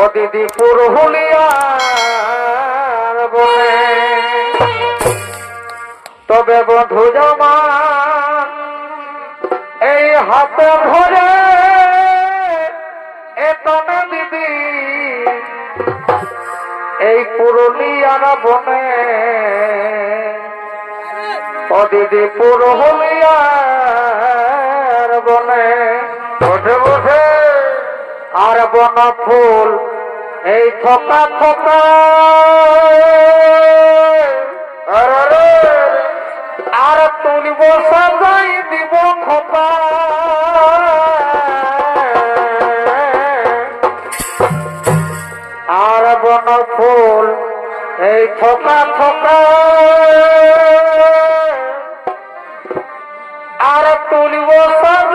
ও দিদি বলে তবে বধু জমা এই হাত ধরে এতনে দিদি, এই পুরুলিয়ার বনে। ও দিদি বন ফুল, এই থকা থকা। আর তুলব সাজাই দিব খোপা। আর বন ফুল, এই থকা থকা। আর তুলব সাজ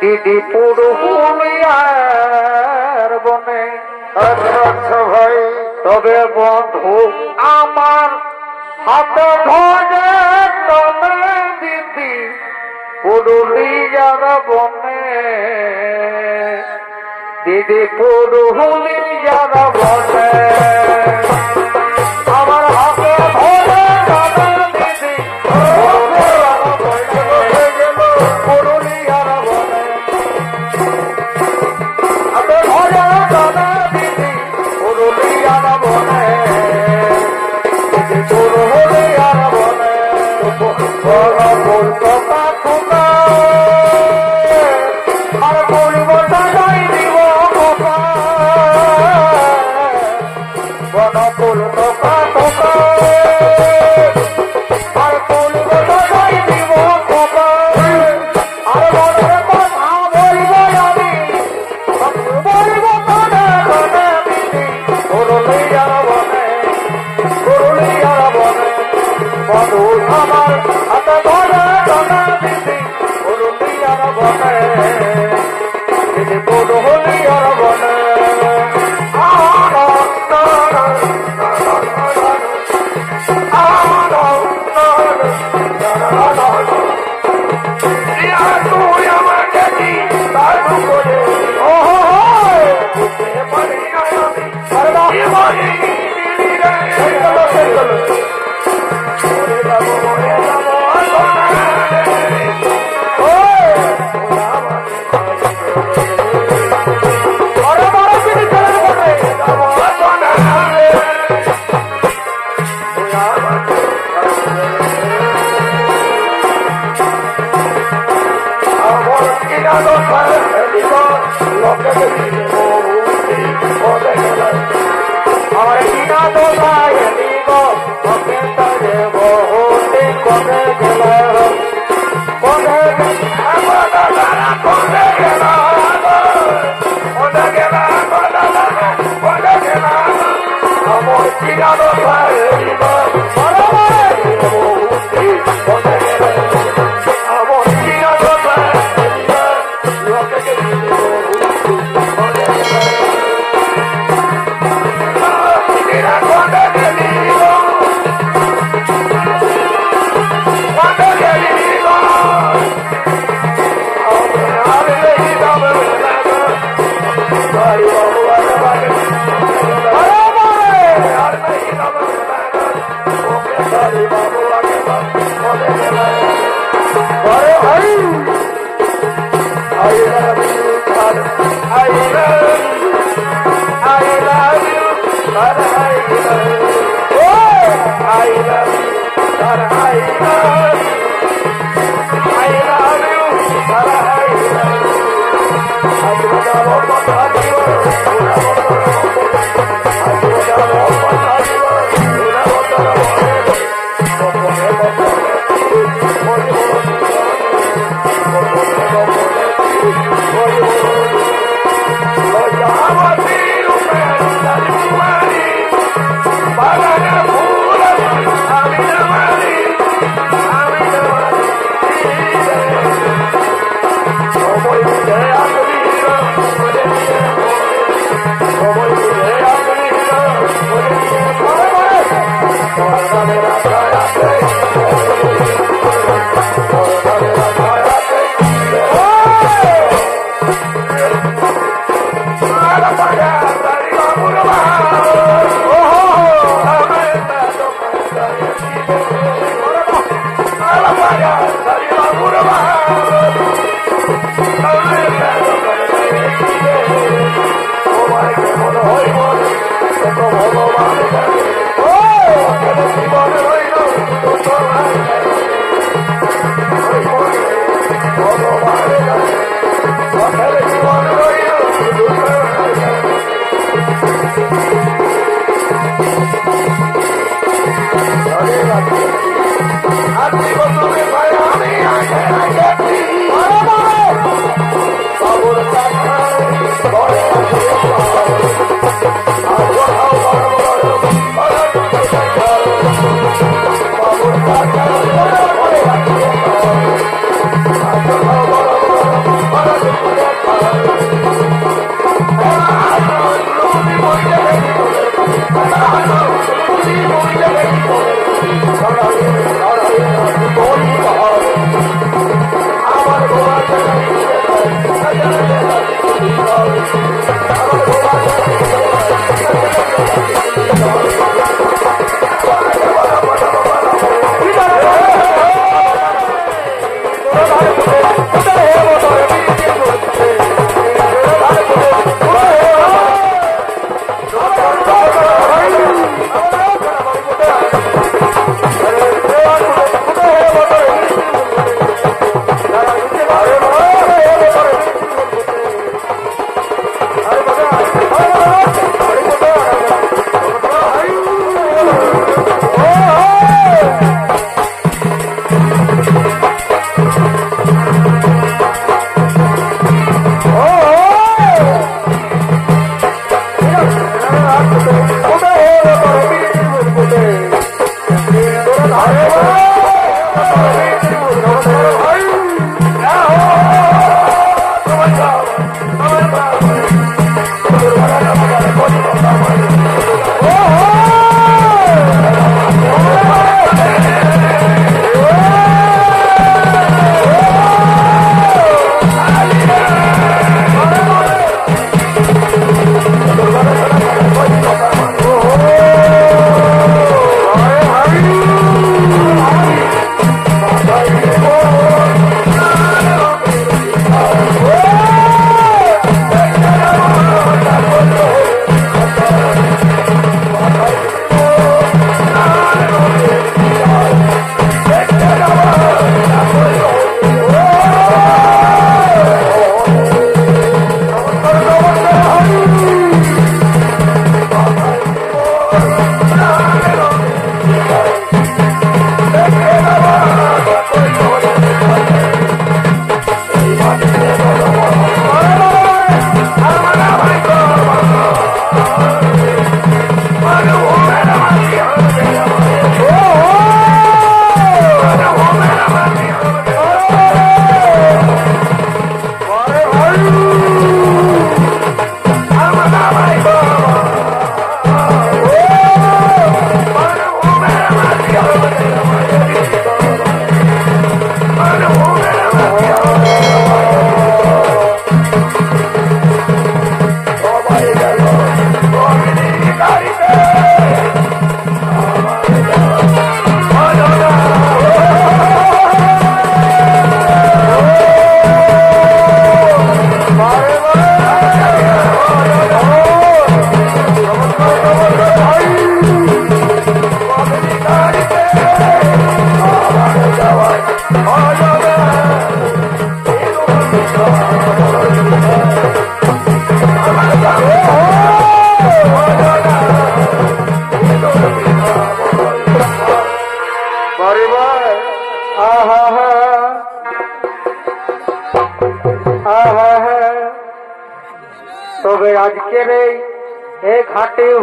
দিদি পুরুলিয়ার বনে। আচ্ছা ভাই তবে বন্ধু আমার হাত ধরে তবে দিদি পুরুলিয়ার বনে। இது பொருளில் யாரா I'm Pedra Madre! 내 노래 나래와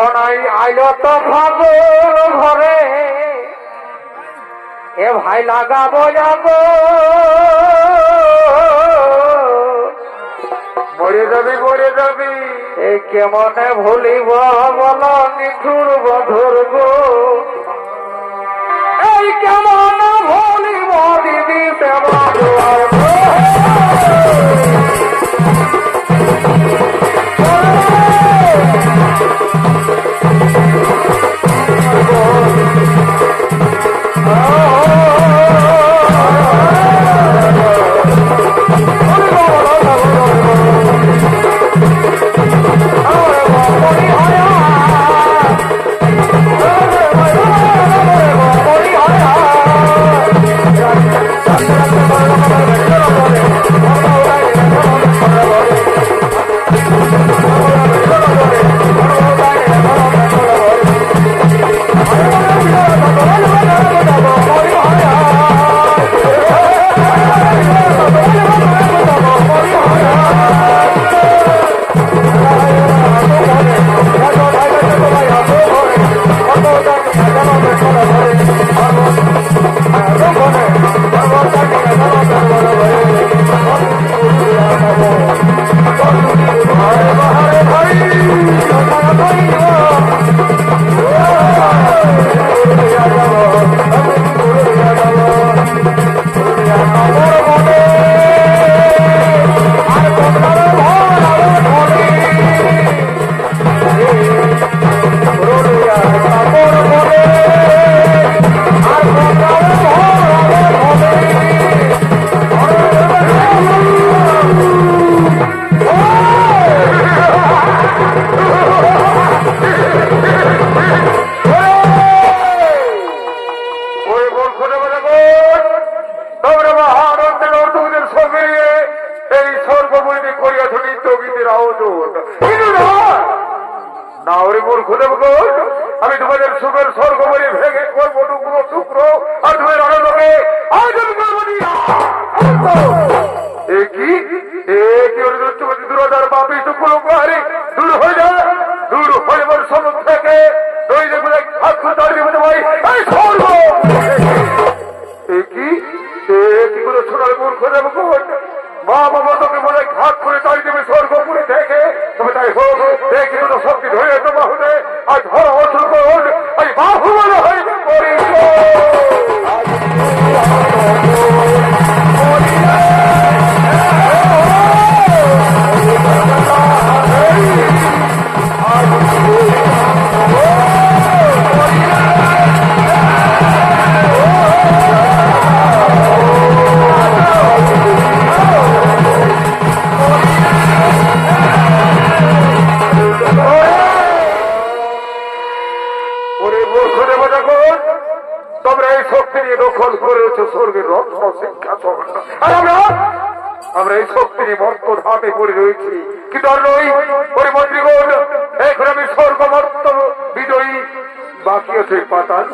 যখন ওই আয়ত ফাগুন ঘরে। এ ভাই লাগাবো যাব। বড়ে যাবি বড়ে যাবি। এ কেমনে ভুলিব বল মিঠুর বধুর গো। এই কেমন ভুলিব দিদি তেমন ভাবে পড়ে রয়েছি। কি দরই পরিমন্ত্রীগণ এখন আমি স্বর্গমর্ত বিজয়ী। বাকি আছে পাতাল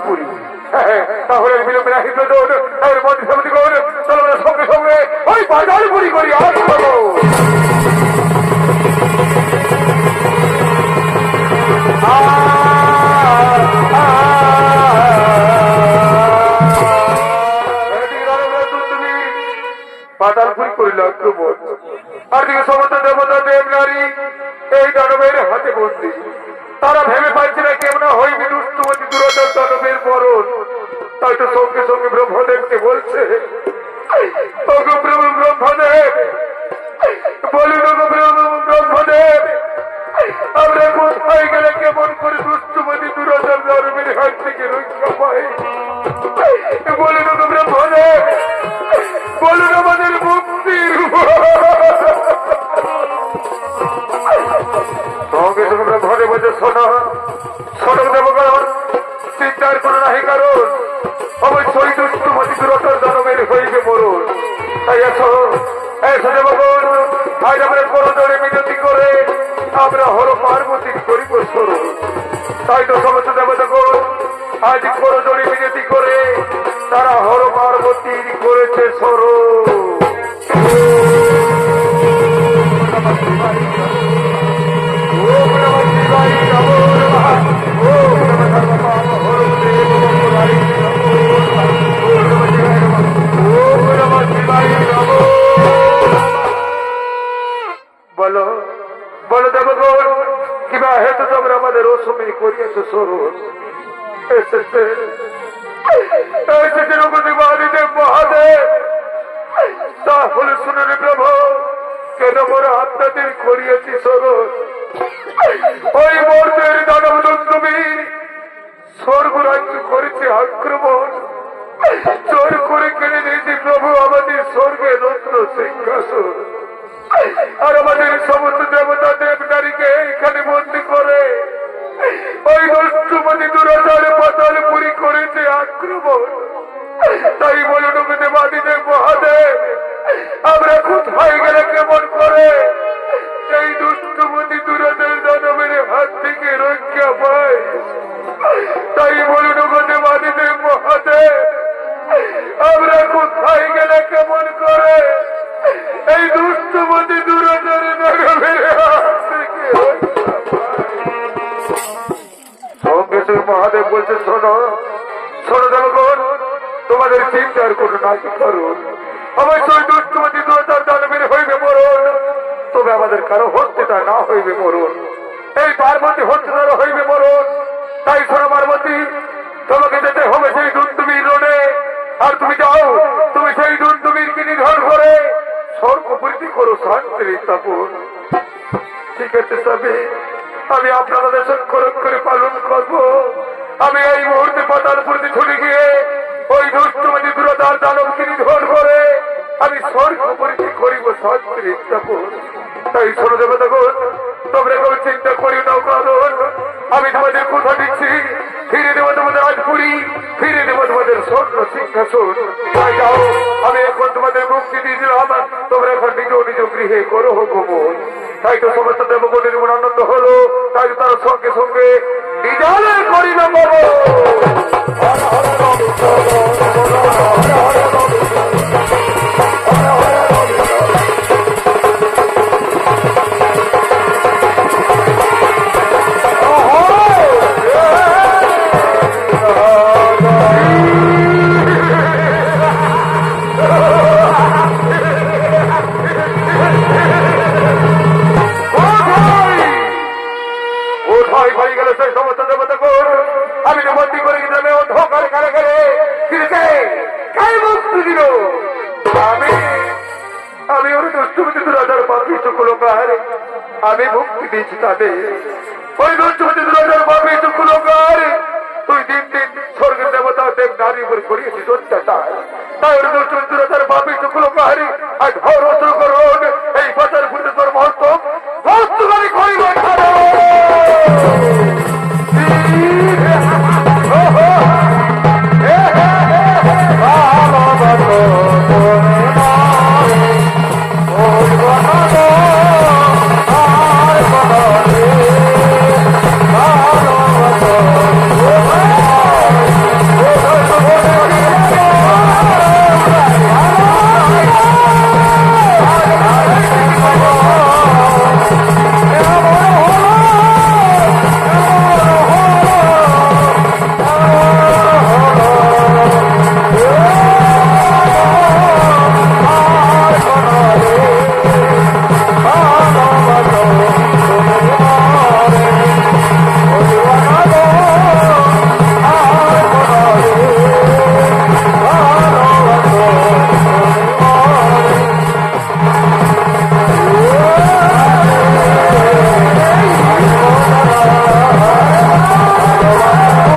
এসেছে মহাদেব মহাদেব প্রভু, কেন মোরা আত্মাদের করিয়েছি সরল ওই মর্তের দানব তুমি স্বর্গরাজ্য করেছে আক্রমণ। চোর করে কেড়ে নিয়েছে প্রভু, আমাদের স্বর্গে রত্ন সিংহাসন। আর আমাদের সমস্ত দেবতা দেব নারীকে এখানে বন্দি করে। ওই দুষ্টুমতি দুরাচারে তাই বলুন ওকে বাদিদেব মহাদেব আমরা কোথায় গেলে কেমন করে? এই দুষ্টুমতি দুরাচার দানবের হাত থেকে রক্ষা পায়। তাই বলুন ওকে বাদিদেব মহাদেব আমরা কোথায় গেলে কেমন করে? এই দুষ্টমতি দুরাচার দানবের হাত থেকে সঙ্গে মহাদেব বলছে, শোনো কোনো নাই করুন। অবশ্যই দুষ্টমতি দুরাচার দানবের হইবে মরণ। তবে আমাদের কারও হত্যা না হইবে মরণ। এই পার্বতী হত্যা হইবে মরণ। তাই শোনো পার্বতী, তোমাকে যেতে হবে সেই দুষ্টুমির রোডে। আর তুমি যাও, তুমি সেই দুষ্টুমির কি নিধন করে স্বর্গপ্রীতি করো শান্তির স্থাপন। ঠিক আছে স্বামী, আমি আপনাদের সক্ষর করে পালন করব। আমি এই মুহূর্তে পাতাল প্রতি ছুটে গিয়ে শান্তির স্থাপন তাই শোনো দেবে দেখো তোমরা কোনো চিন্তা করি না কারণ আমি তোমাদের কথা দিচ্ছি। ফিরে দেবো তোমাদের রাজপুরি ফিরে দেবো তোমাদের স্বর্ণ সিংহাসন। তাই যাও, আমি এখন তোমাদের মুক্তি দিয়ে দিলাম। তোমরা এখন নিজ নিজ গৃহে করো হোক তাই তো সমস্ত দেবগণের মন আনন্দ হলো। ஒரு குறி தொட்டதால் தொடர்ந்து